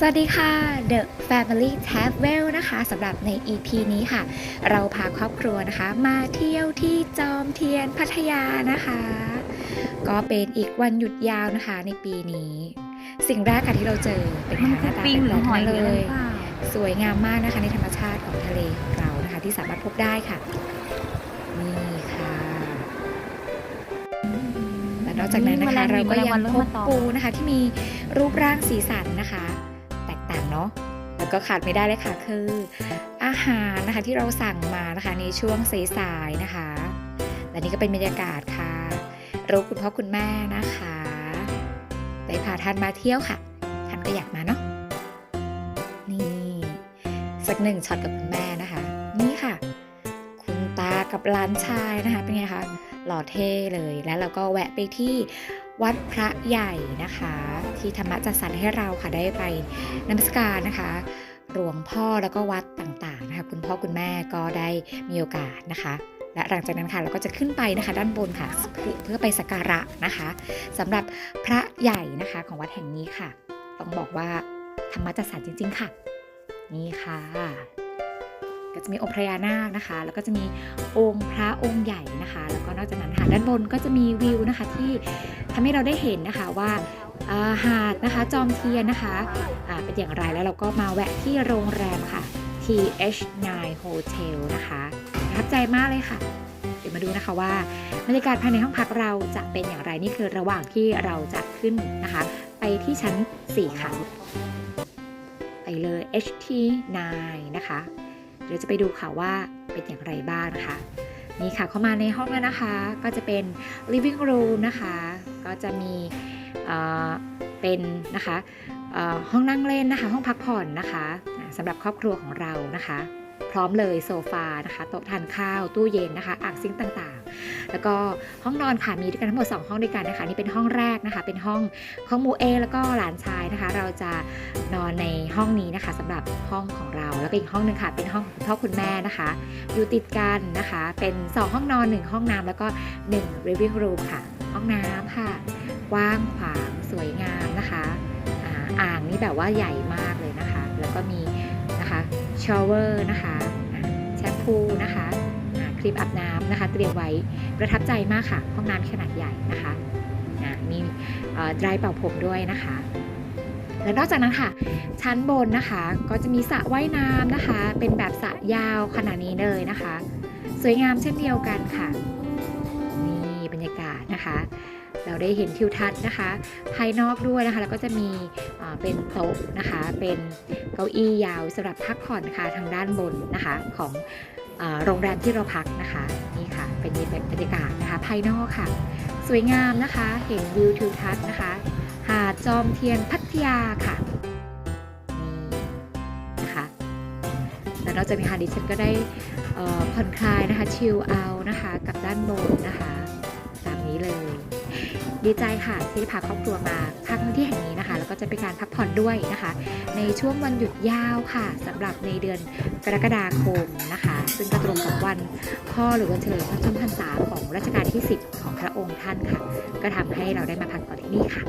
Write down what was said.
สวัสดีค่ะ The Family Travel นะคะสำหรับใน EP นี้ค่ะ เราพาครอบครัวนะคะ มาเที่ยวที่จอมเทียนพัทยานะคะ ก็เป็นอีกวันหยุดยาวนะคะในปีนี้ สิ่งแรกค่ะที่เราเจอเป็นหน้าตาปิงหรือหอยเลเลยยสวยงามมากนะคะในธรรมชาติของทะเลของเรานะคะ ที่สามารถพบได้ค่ะนี่ค่ะและนอกจากนั้นนะคะเราก็ยังพบปูนะคะที่มีรูปร่างสีสันนะคะแตกต่างเนาะแล้วก็ขาดไม่ได้เลยค่ะคือ อาหารนะคะที่เราสั่งมานะคะในช่วงสายๆนะคะและนี่ก็เป็นบรรยากาศค่ะรูปคุณพ่อคุณแม่นะคะได้พาท่านมาเที่ยวค่ะ ท่านก็อยากมาเนาะนี่สักหนึ่งช็อตกับคุณแม่นะคะ นี่ค่ะ คุณตากับหลานชายนะคะเป็นไงคะหล่อเท่เลยแล้วเราก็แวะไปที่ วัดพระใหญ่นะคะ ที่ธรรมะจัดสรรให้เราค่ะได้ไปนมัสการนะคะหลวงพ่อแล้วก็วัดต่างๆนะคะคุณพ่อคุณแม่ก็ได้มีโอกาสนะคะ และหลังจากนั้นค่ะเราก็จะขึ้นไปนะคะ ด้านบนค่ะเพื่อไปสักการะนะคะสำหรับพระใหญ่นะคะของวัดแห่งนี้ค่ะ ต้องบอกว่าธรรมะจัดสรรจริง ๆ ค่ะ นี่ค่ะ ก็จะมีองค์พญานาคนะคะ แล้วก็จะมีองค์พระองค์ใหญ่นะคะ แล้วก็นอกจากนั้นค่ะด้านบนก็จะมีวิวนะคะที่ทำให้เราได้เห็นนะคะว่าหาดนะคะจอมเทียนนะคะเป็นอย่างไรแล้วเราก็มาแวะที่โรงแรมค่ะ TH9 Hotel นะคะประทับใจมากเลยค่ะ เดี๋ยวมาดูนะคะว่าบรรยากาศภายในห้องพักเราจะเป็นอย่างไรนี่คือระหว่างที่เราจะขึ้นนะคะ ไปที่ชั้น 4 ค่ะ ไปเลย HT9 นะคะ เดี๋ยวจะไปดูค่ะว่าเป็นอย่างไรบ้างนะคะนี่ค่ะเข้ามาในห้องแล้วนะคะ ก็จะเป็น living room นะคะ ก็จะมีเอ่อเป็นนะคะเอ่อห้องนั่งเล่นนะคะ ห้องพักผ่อนนะคะสำหรับครอบครัวของเรานะคะ พร้อมเลยโซฟานะคะโต๊ะทานข้าวตู้เย็นนะคะอ่างซิงต่างๆ แล้วก็ห้องนอนค่ะมีด้วยกันทั้งหมด 2 ห้องด้วยกันนะคะ นี่เป็นห้องแรกนะคะ เป็นห้องของมูเอ แล้วก็หลานชายนะคะ เราจะนอนในห้องนี้นะคะสำหรับห้องของเรา แล้วก็อีกห้องหนึ่งค่ะ เป็นห้องของคุณพ่อคุณแม่นะคะ อยู่ติดกันนะคะ เป็น 2 ห้องนอน 1 ห้องน้ำแล้วก็1 living room ค่ะ ห้องน้ำค่ะกว้างขวางสวยงามนะคะอ่าอ่างนี่แบบว่าใหญ่มากเลยนะคะ แล้วก็มีนะคะชาวเวอร์นะคะแชมพูนะคะ ครีมอาบน้ำนะคะ เตรียมไว้ประทับใจมากค่ะ ห้องน้ำขนาดใหญ่นะคะอ่ามีดรายเป่าผมด้วยนะคะและนอกจากนั้นค่ะ ชั้นบนนะคะก็จะมีสระว่ายน้ำนะคะ เป็นแบบสระยาวขนาดนี้เลยนะคะ สวยงามเช่นเดียวกันค่ะนี่บรรยากาศนะคะ เราได้เห็นทิวทัศน์นะคะ ภายนอกด้วยนะคะ แล้วก็จะมีเป็นโต๊ะนะคะ เป็นเก้าอี้ยาวสำหรับพักผ่อนค่ะทางด้านบนนะคะของ โรงแรมที่เราพักนะคะนี่ค่ะเป็นบรรยากาศนะคะภายนอกค่ะ สวยงามนะคะเห็นวิวทิวทัศน์นะคะ หาดจอมเทียนพัทยาค่ะนี่นะคะแล้วนอกจากนี้ค่ะดิฉันก็ได้ผ่อนคลายนะคะชิลเอานะคะ กับด้านบนนะคะ ตามนี้เลย ดีใจค่ะที่ได้พาครอบครัวมาพักที่แห่งนี้นะคะ แล้วก็จะเป็นการพักผ่อนด้วยนะคะ ในช่วงวันหยุดยาวค่ะสำหรับในเดือนกรกฎาคมนะคะ ซึ่งก็ตรงกับวันพ่อหรือวันเฉลิมพระชนมพรรษาของรัชกาลที่ 10 ของพระองค์ท่านค่ะ ก็ทำให้เราได้มาพักผ่อนที่นี่ค่ะ